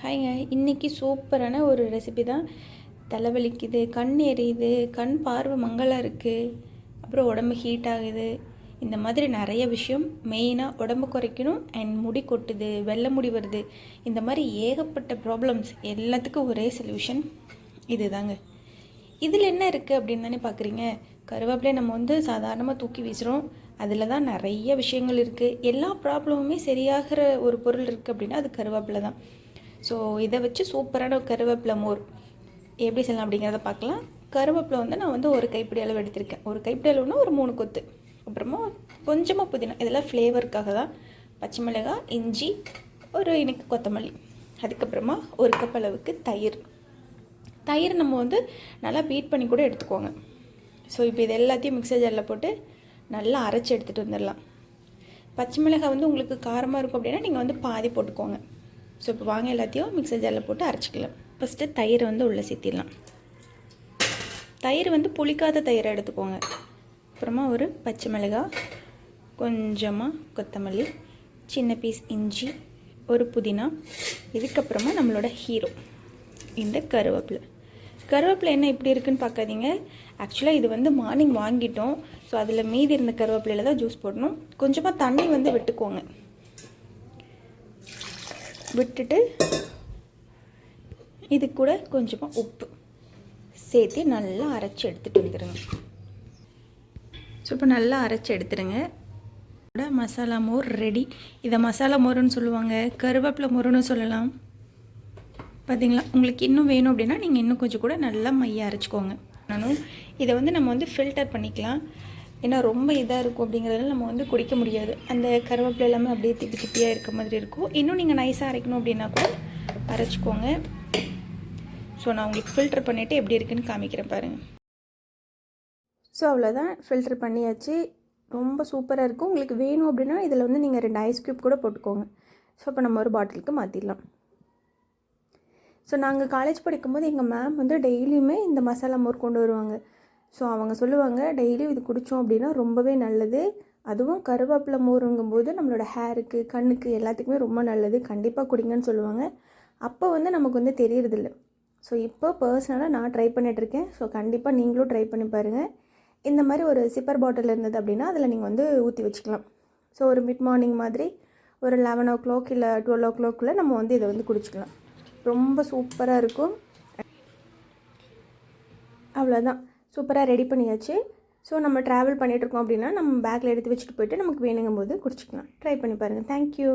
ஹாய்ங்க. இன்றைக்கி சூப்பரான ஒரு ரெசிபி தான். தலைவலிக்குது கண் எரியுது கண் பார்வை மங்களாக இருக்குது அப்புறம் உடம்பு ஹீட் ஆகுது. இந்த மாதிரி நிறைய விஷயம் மெயினாக உடம்பு குறைக்கணும் அண்ட் முடி கொட்டுது வெள்ளை முடி வருது. இந்த மாதிரி ஏகப்பட்ட ப்ராப்ளம்ஸ் எல்லாத்துக்கும் ஒரே சொல்யூஷன் இதுதாங்க. இதில் என்ன இருக்குது அப்படின்னு தானே பார்க்குறீங்க? கருவேப்பிலையை நம்ம வந்து சாதாரணமாக தூக்கி வீசுகிறோம் அதில் தான் நிறைய விஷயங்கள் இருக்குது எல்லா ப்ராப்ளமுமே சரியாகிற ஒரு பொருள் இருக்குது அப்படின்னா அது கருவேப்பிலை தான். ஸோ இதை வச்சு சூப்பரான கருவேப்பிலை மோர். எப்படி செய்யலாம் அப்படிங்கிறத பார்க்கலாம். கருவேப்பிலை வந்து நான் வந்து ஒரு கைப்பிடி அளவு எடுத்திருக்கேன். ஒரு கைப்பிடி அளவுனா ஒரு மூணு கொத்து. அப்புறமா கொஞ்சமாக புதினா. இதெல்லாம் ஃப்ளேவருக்காக தான். பச்சை மிளகாய் இஞ்சி ஒரு இனிக்கு கொத்தமல்லி. அதுக்கப்புறமா ஒரு கப் அளவுக்கு தயிர். தயிர் நம்ம வந்து நல்லா பீட் பண்ணி கூட எடுத்துக்கோங்க. ஸோ இப்போ இது எல்லாத்தையும் மிக்சர் ஜாரில் போட்டு நல்லா அரைச்சி எடுத்துகிட்டு வந்துடலாம். பச்சை மிளகாய் வந்து உங்களுக்கு காரமாக இருக்கும் அப்படின்னா நீங்கள் வந்து பாதி போட்டுக்கோங்க. ஸோ இப்போ வாங்க எல்லாத்தையும் மிக்சர் ஜாரில் போட்டு அரைச்சிக்கலாம். ஃபஸ்ட்டு தயிர் வந்து உள்ளே சேர்த்திடலாம். தயிர் வந்து புளிக்காத தயிரை எடுத்துக்கோங்க. அப்புறமா ஒரு பச்சை மிளகாய் கொஞ்சமாக கொத்தமல்லி சின்ன பீஸ் இஞ்சி ஒரு புதினா. இதுக்கப்புறமா நம்மளோட ஹீரோ இந்த கருவேப்பிலை. கருவேப்பிலை என்ன இப்படி இருக்குன்னு பார்க்காதீங்க. ஆக்சுவலாக இது வந்து மார்னிங் வாங்கிட்டோம். ஸோ அதில் மீதி இருந்த கருவேப்பிலையில் தான் ஜூஸ் போடணும். கொஞ்சமாக தண்ணி வந்து விட்டுக்கோங்க. விட்டுட்டு இது கூட கொஞ்சமாக உப்பு சேர்த்து நல்லா அரைச்சி எடுத்துகிட்டு வந்துடுங்க ஸோ இப்போ நல்லா அரைச்சி எடுத்துடுங்க மசாலா மோர் ரெடி இதை மசாலா மோருன்னு சொல்லுவாங்க கருவேப்பிலை மோருன்னு சொல்லலாம். பார்த்தீங்களா உங்களுக்கு இன்னும் வேணும் அப்படின்னா நீங்கள் இன்னும் கொஞ்சம் கூட நல்லா மைய அரைச்சிக்கோங்க. நானும் இதை வந்து நம்ம வந்து ஃபில்டர் பண்ணிக்கலாம். ஏன்னா ரொம்ப இதாக இருக்கும் அப்படிங்கிறதுனால நம்ம வந்து குடிக்க முடியாது. அந்த கருவேப்பிலை எல்லாமே அப்படியே திப்பி திப்பியாக இருக்க மாதிரி இருக்கும். இன்னும் நீங்கள் நைஸாக அரைக்கணும் அப்படின்னா கூட அரைச்சிக்கோங்க. ஸோ நான் உங்களுக்கு ஃபில்டர் பண்ணிவிட்டு எப்படி இருக்குன்னு காமிக்கிறேன் பாருங்கள் ஸோ அவ்வளோதான் ஃபில்டர் பண்ணியாச்சு. ரொம்ப சூப்பராக இருக்கும். உங்களுக்கு வேணும் அப்படின்னா இதில் வந்து நீங்கள் ரெண்டு ஐஸ் க்யூப் கூட போட்டுக்கோங்க. ஸோ அப்போ நம்ம ஒரு பாட்டிலுக்கு மாற்றிடலாம் ஸோ நாங்கள் காலேஜ் படிக்கும்போது எங்கள் மேம் வந்து டெய்லியுமே இந்த மசாலா மோர் கொண்டு வருவாங்க. ஸோ அவங்க சொல்லுவாங்க டெய்லியும் இது குடித்தோம் அப்படின்னா ரொம்பவே நல்லது. அதுவும் கருவேப்பிலை மோருங்கும்போது நம்மளோட ஹேருக்கு கண்ணுக்கு எல்லாத்துக்குமே ரொம்ப நல்லது. கண்டிப்பாக குடிங்கன்னு சொல்லுவாங்க. அப்போ வந்து நமக்கு வந்து தெரியறதில்ல. ஸோ இப்போ பர்சனலாக நான் ட்ரை பண்ணிகிட்ருக்கேன் ஸோ கண்டிப்பாக நீங்களும் ட்ரை பண்ணி பாருங்கள் இந்த மாதிரி ஒரு சிப்பர் பாட்டில் இருந்தது அப்படின்னா அதில் நீங்கள் வந்து ஊற்றி வச்சுக்கலாம். ஸோ ஒரு மிட் மார்னிங் மாதிரி ஒரு லெவன் ஓ கிளாக் இல்லை டுவெல் ஓ கிளாக்குள்ளே நம்ம வந்து இதை வந்து குடிச்சிக்கலாம். ரொம்ப சூப்பராக இருக்கும். அவ்வளோதான் சூப்பராக ரெடி பண்ணியாச்சு. ஸோ நம்ம ட்ராவல் பண்ணிகிட்ருக்கோம் அப்படின்னா நம்ம பேக்கில் எடுத்து வச்சுட்டு போயிட்டு நமக்கு வேணுங்கும் போது குடிச்சிக்கலாம். ட்ரை பண்ணி பாருங்கள் தேங்க்யூ